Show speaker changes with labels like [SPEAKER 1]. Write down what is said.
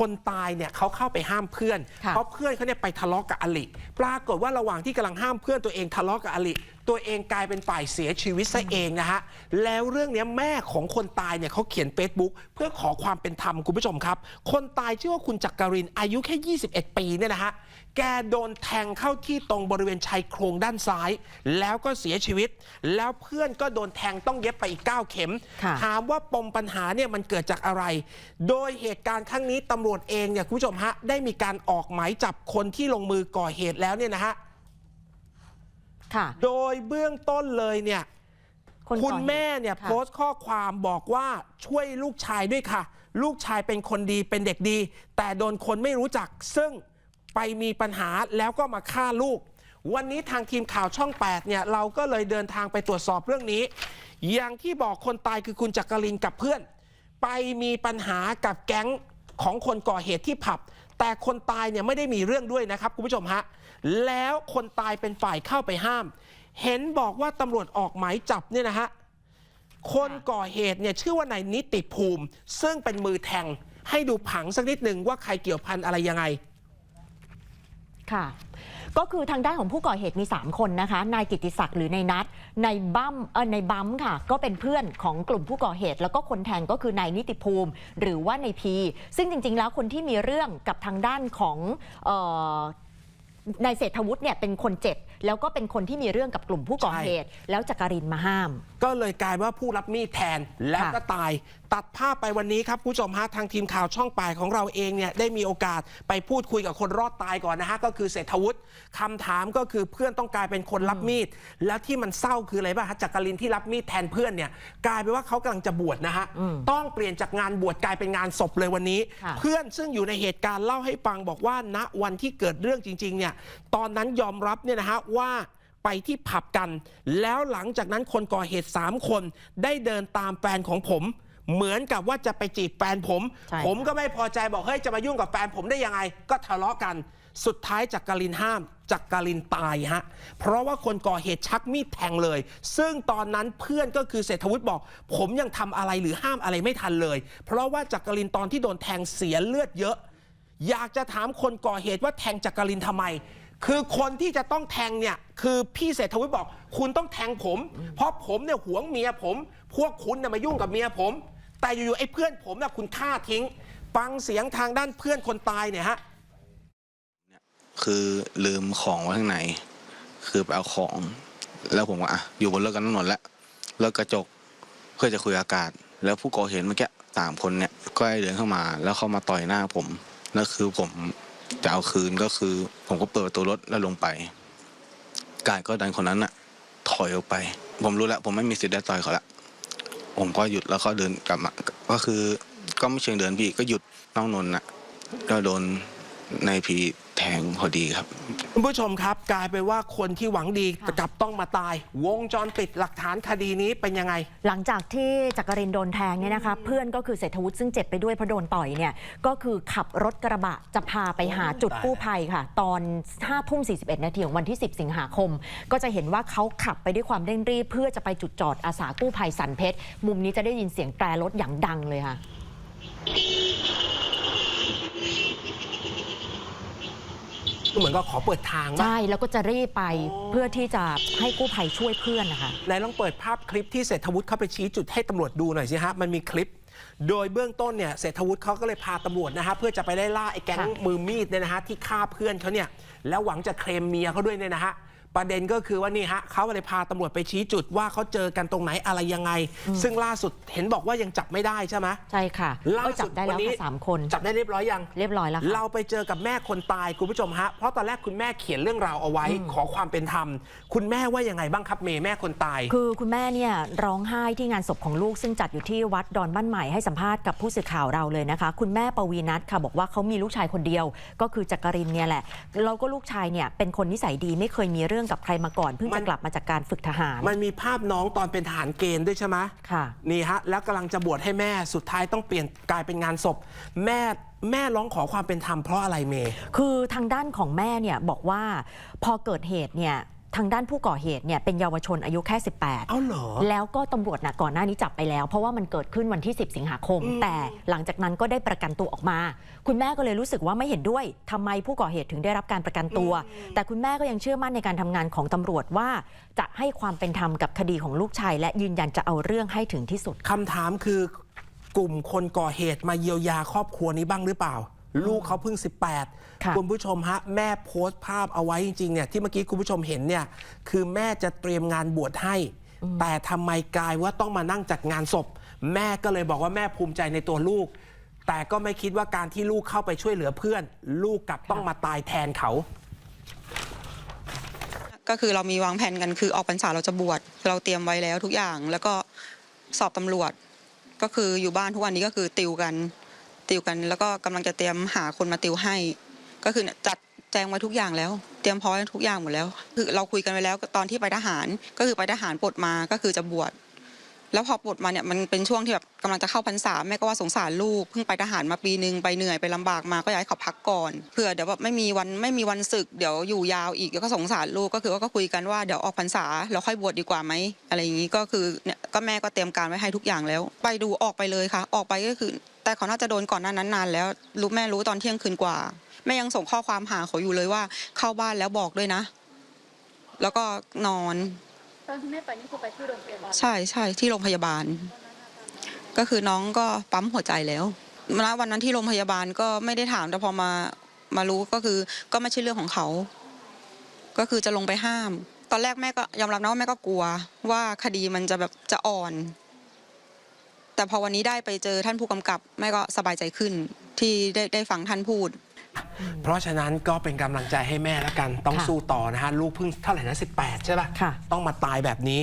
[SPEAKER 1] คนตายเนี่ยเขาเข้าไปห้ามเพื่อน
[SPEAKER 2] ค่ะ
[SPEAKER 1] เพราะเพื่อนเขาเนี่ยไปทะเลาะกับอลิ ปรากฏว่าระหว่างที่กำลังห้ามเพื่อนตัวเองทะเลาะกับอลิตัวเองกลายเป็นฝ่ายเสียชีวิตซะเองนะฮะ แล้วเรื่องเนี้ยแม่ของคนตายเนี่ยเขาเขียน Facebook เพื่อขอความเป็นธรรมคุณผู้ชมครับ คนตายชื่อว่าคุณจักรินอายุแค่ 21 ปีเนี่ยนะฮะ แกโดนแทงเข้าที่ตรงบริเวณชายโครงด้านซ้าย แล้วก็เสียชีวิต แล้วเพื่อนก็โดนแทงต้องเย็บไปอีก 9 เข็ม
[SPEAKER 2] ค่ะ
[SPEAKER 1] ถามว่าปมปัญหาเนี่ยมันเกิดจากอะไร โดยเหตุการณ์ครั้งนี้ตำรวจเองเนี่ยคุณผู้ชมฮะได้มีการออกหมายจับคนที่ลงมือก่อเหตุแล้วเนี่ยนะฮะ
[SPEAKER 2] ค่ะ
[SPEAKER 1] โดยเบื้องต้นเลยเนี่ย
[SPEAKER 2] คนก่อเหตุ
[SPEAKER 1] คุณแม่เนี่ย
[SPEAKER 2] ค่ะ
[SPEAKER 1] โพสต์ข้อความบอกว่าช่วยลูกชายด้วยค่ะ ลูกชายเป็นคนดีเป็นเด็กดี แต่โดนคนไม่รู้จัก ซึ่งไปมีปัญหาแล้วก็มาฆ่าลูก วันนี้ทางทีมข่าวช่อง 8 เนี่ย เราก็เลยเดินทางไปตรวจสอบเรื่องนี้ อย่างที่บอกคนตายคือคุณจักรินกับเพื่อน ไปมีปัญหากับแก๊งของคนก่อเหตุที่ผับ แต่คนตายเนี่ยไม่ได้มีเรื่องด้วยนะครับคุณผู้ชมฮะ แล้วคนตายเป็นฝ่ายเข้าไปห้าม เห็นบอกว่าตำรวจออกหมายจับเนี่ยนะฮะคนก่อเหตุเนี่ยชื่อว่านายนิติภูมิ ซึ่งเป็นมือแทงให้ดูผังสักนิดหนึ่งว่าใครเกี่ยวพันอะไรยังไง
[SPEAKER 2] ค่ะก็คือทางด้านของผู้ก่อเหตุมี 3 คนนะคะ นายกิติศักดิ์หรือนายนัทนายบั้มเออนายบัมค่ะ ก็เป็นเพื่อนของกลุ่มผู้ก่อเหตุ แล้วก็คนแทงก็คือนายนิติภูมิ หรือว่านายพี ซึ่งจริง ๆ แล้วคนที่มีเรื่องกับทางด้านของเออ นายเศรษฐวุฒิเนี่ยเป็นคนเจ็บ แล้วก็เป็นคนที่มีเรื่องกับกลุ่มผู้ก่อเหตุ แล้วจักรินมาห้าม
[SPEAKER 1] ก็เลยกลายว่าผู้รับมีดแทนแล้วก็ตาย ตัดภาพไปวันนี้ครับคุณผู้ชมฮะทางทีมข่าวช่องปายของเราเองเนี่ยได้มีโอกาสไปพูดคุยกับคนรอดตายก่อนนะฮะก็คือเศรษฐวุฒิคำถามก็คือเพื่อนต้องกลายเป็นคนรับมีด แล้วที่มันเศร้าคืออะไรบ้างฮะจักรินที่รับมีดแทนเพื่อนเนี่ยกลายเป็นว่าเขากำลังจะบวชนะฮะ
[SPEAKER 2] อืม
[SPEAKER 1] ต้องเปลี่ยนจากงานบวชกลายเป็นงานศพเลยวันนี้
[SPEAKER 2] ค่ะ
[SPEAKER 1] เพื่อนซึ่งอยู่ในเหตุการณ์เล่าให้ฟังบอกว่าณวันที่เกิดเรื่องจริงๆเนี่ยตอนนั้นยอมรับเนี่ยนะฮะว่า ไปที่ผับกัน แล้วหลังจากนั้นคนก่อเหตุ 3 คน ได้เดินตามแฟนของผม เหมือนกับว่าจะไปจีบแฟนผม
[SPEAKER 2] ใช่
[SPEAKER 1] ผมก็ไม่พอใจบอกเฮ้ยจะมายุ่งกับแฟนผมได้ยังไง ก็ทะเลาะกัน สุดท้ายจักรินห้ามจักรินตายฮะ เพราะว่าคนก่อเหตุชักมีดแทงเลย ซึ่งตอนนั้นเพื่อนก็คือเศรษฐวุฒิบอก ผมยังทำอะไรหรือห้ามอะไรไม่ทันเลย เพราะว่าจักรินตอนที่โดนแทงเสียเลือดเยอะ อยากจะถามคนก่อเหตุว่าแทงจักรินทำไม คือคนที่จะต้องแทงเนี่ยคือพี่เศรษฐวิบอก คุณต้องแทงผม เพราะผมเนี่ยหวงเมียผม พวกคุณน่ะมายุ่งกับเมียผม แต่อยู่ๆไอ้เพื่อนผมน่ะคุณฆ่าทิ้งฟังเสียงทางด้านเพื่อนคนตายเนี่ยฮะ
[SPEAKER 3] คือลืมของไว้ข้างในคือไปเอาของ แล้วผมก็อะอยู่บนรถกันทั้งหมดแล้วเลิกกระจกเพื่อจะคุยอากาศ แล้วผู้ก่อเหตุเมื่อกี้สามคนเนี่ยก็ได้เดินเข้ามา แล้วเข้ามาต่อยหน้าผมแล้วคือผม จะเอาคืนก็คือ ผมก็เปิดประตูรถแล้วลงไปกายก็ดันคนนั้นน่ะถอยออกไป ผมรู้แล้วผมไม่มีสิทธิ์ได้ต่อยเขาละผมก็หยุดแล้วก็เดินกลับมาก็คือก็ไม่เชิงเดินพี่ก็หยุดน้องนนท์อะก็โดน นายพีแทงพอดีครับ
[SPEAKER 1] คุณผู้ชมครับ กลายเป็นว่าคนที่หวังดี
[SPEAKER 2] ค่ะ
[SPEAKER 1] กลับต้องมาตาย วงจรปิดหลักฐานคดีนี้เป็นยังไง
[SPEAKER 2] หลังจากที่จักรินโดนแทงเนี่ยนะคะ เพื่อนก็คือเศรษฐวุฒิซึ่งเจ็บไปด้วยเพราะโดนต่อยเนี่ยก็คือขับรถกระบะจะพาไปหาจุดกู้ภัยค่ะ ตอน5ทุ่ม41 นาทีของวันที่ 10 สิงหาคม ก็จะเห็นว่าเขาขับไปด้วยความเร่งรีบ เพื่อจะไปจุดจอดอาสากู้ภัยสันเพชรมุมนี้จะได้ยินเสียงแตรรถอย่างดังเลยค่ะ
[SPEAKER 1] เหมือนก็ขอเปิดทางว่า
[SPEAKER 2] ใช่แล้วก็จะรีบไปเพื่อที่จะให้กู้ภัยช่วยเพื่อนนะคะ
[SPEAKER 1] ไหนลองเปิดภาพคลิปที่เศรษฐวุฒิเข้าไปชี้จุดให้ตำรวจดูหน่อยสิฮะ มันมีคลิป โดยเบื้องต้นเนี่ยเศรษฐวุฒิเขาก็เลยพาตำรวจนะฮะเพื่อจะไปไล่ล่าไอ้แก๊ง
[SPEAKER 2] ค่ะ
[SPEAKER 1] มือมีดเนี่ยนะฮะที่ฆ่าเพื่อนเขาเนี่ยแล้วหวังจะเคลมเมียเขาด้วยเนี่ยนะฮะ ประเด็นก็คือว่านี่ฮะเขาเลยพาตำรวจไปชี้จุดว่าเขาเจอกันตรงไหนอะไรยังไง ซึ่งล่าสุดเห็นบอกว่ายังจับไม่ได้ใช่ไหม
[SPEAKER 2] ใช่ค่ะ
[SPEAKER 1] ล่า
[SPEAKER 2] ก็
[SPEAKER 1] สุ
[SPEAKER 2] จั
[SPEAKER 1] ด
[SPEAKER 2] บได้
[SPEAKER 1] วั
[SPEAKER 2] แล้ว
[SPEAKER 1] นนี้
[SPEAKER 2] ค่ะสามคน
[SPEAKER 1] จับได้เรียบร้อยยัง
[SPEAKER 2] เรียบร้อยแล้วค่ะ
[SPEAKER 1] เราไปเจอกับแม่คนตายคุณผู้ชมฮะเพราะตอนแรกคุณแม่เขียนเรื่องราวเอาไว้ขอความเป็นธรรม คุณแม่ว่ายังไงบ้างครับเมย์แม่คนตาย
[SPEAKER 2] คือคุณแม่เนี่ยร้องไห้ที่งานศพของลูกซึ่งจัดอยู่ที่วัดดอนบ้านใหม่ให้สัมภาษณ์กับผู้สื่อข่าวเราเลยนะคะ คุณแม่ปวีนัทค่ะบอกว่าเขามีลูกชายคนเดียว ก็คือจักรินเนี่ยแหละแล้วก็ลูกชายเนี่ยเป็นคนนิสัยดีไม่เคยมีเรื่องกับใครมาก่อนเพิ่ง
[SPEAKER 1] มั
[SPEAKER 2] จะ
[SPEAKER 1] น
[SPEAKER 2] กลับมาจากการฝึกทหาร
[SPEAKER 1] มันมีภาพน้องตอนเป็นทหารเกณฑ์ด้วยใช่ไหม
[SPEAKER 2] ค่ะ
[SPEAKER 1] นี่ฮะ แล้วกำลังจะบวชให้แม่สุดท้ายต้องเปลี่ยนกลายเป็นงานศพ แม่แม่ร้องขอความเป็นธรรมเพราะอะไรเมย์
[SPEAKER 2] คือทางด้านของแม่เนี่ยบอกว่าพอเกิดเหตุเนี่ย ทางด้านผู้ก่อเหตุเนี่ยเป็นเยาวชนอายุแค่ 18
[SPEAKER 1] เอ้าเหรอ
[SPEAKER 2] แล้วก็ตำรวจนะก่อนหน้านี้จับไปแล้ว เพราะว่ามันเกิดขึ้นวันที่ 10 สิงหาคม
[SPEAKER 1] อืม
[SPEAKER 2] แต่หลังจากนั้นก็ได้ประกันตัวออกมา คุณแม่ก็เลยรู้สึกว่าไม่เห็นด้วยทำไมผู้ก่อเหตุถึงได้รับการประกันตัว แต่คุณแม่ก็ยังเชื่อมั่นในการทำงานของตำรวจว่า จะให้ความเป็นธรรมกับคดีของลูกชาย และยืนยันจะเอาเรื่องให้ถึงที่สุด
[SPEAKER 1] คำถามคือกลุ่มคนก่อเหตุมาเยียวยาครอบครัวนี้บ้างหรือเปล่า ลูกเขาเพิ่ง 18
[SPEAKER 2] ค่ะ
[SPEAKER 1] คุณผู้ชมฮะ แม่โพสต์ภาพเอาไว้จริงๆเนี่ยที่เมื่อกี้คุณผู้ชมเห็นเนี่ยคือแม่จะเตรียมงานบวชให้ แต่ทำไมกลายว่าต้องมานั่งจัดงานศพ แม่ก็เลยบอกว่าแม่ภูมิใจในตัวลูก แต่ก็ไม่คิดว่าการที่ลูกเข้าไปช่วยเหลือเพื่อน ลูกกลับต้องมาตายแทนเขา
[SPEAKER 4] ก็คือเรามีวางแผนกันคือออกพรรษาเราจะบวชเราเตรียมไว้แล้วทุกอย่างแล้วก็สอบตำรวจ ก็คืออยู่บ้านทุกวันนี้ก็คือติวกัน ติวกัน แล้วก็กำลังจะเตรียมหาคนมาติวให้ ก็คือจัดแจงไว้ทุกอย่างแล้ว เตรียมพร้อมทุกอย่างหมดแล้ว คือเราคุยกันไว้แล้วตอนที่ไปทหารก็คือไปทหารปลดมาก็คือจะบวช แล้วพอปลดมาเนี่ยมันเป็นช่วงที่แบบกำลังจะเข้าพรรษาแม่ก็ว่าสงสารลูกเพิ่งไปทหารมาปีนึงไปเหนื่อยไปลำบากมาก็อยากให้เขาพักก่อนเผื่อเดี๋ยวแบบไม่มีวันไม่มีวันศึกเดี๋ยวอยู่ยาวอีกเดี๋ยวก็สงสารลูกก็คือว่าก็คุยกันว่าเดี๋ยวออกพรรษาแล้วค่อยบวชดีกว่าไหมอะไรอย่างนี้ก็คือเนี่ยก็แม่ก็เตรียมการไว้ให้ทุกอย่างแล้ว ไปดูออกไปเลยค่ะ ออกไปก็คือ แต่เขาน่าจะโดนก่อนหน้านั้นนานแล้วรู้แม่รู้ตอนเที่ยงคืนกว่าแม่ยังส่งข้อความหาเขาอยู่เลยว่าเข้าบ้านแล้วบอกด้วยนะ แล้วก็นอน
[SPEAKER 5] ตอนที่แม่ไปนี่คือไปที่โรงพยาบาล
[SPEAKER 4] ใช่ใช่ที่โรงพยาบาล ก็คือน้องก็ปั๊มหัวใจแล้วณวันนั้นที่โรงพยาบาลก็ไม่ได้ถามแต่พอมามารู้ก็คือก็ไม่ใช่เรื่องของเขา ก็คือจะลงไปห้าม ตอนแรกแม่ก็ยอมรับนะว่าแม่ก็กลัว ว่าคดีมันจะแบบจะอ่อน แต่พอวันนี้ได้ไปเจอท่านผู้กำกับ แม่ก็สบายใจขึ้นที่ได้ได้ฟังท่านพูด
[SPEAKER 1] เพราะฉะนั้นก็เป็นกำลังใจให้แม่แล้วกันต้อง
[SPEAKER 2] ค่ะ
[SPEAKER 1] สู้ต่อนะฮะลูกเพิ่งเท่าไหร่นะ18 ใช่ป่ะ
[SPEAKER 2] ค่ะ
[SPEAKER 1] ต้องมาตายแบบนี้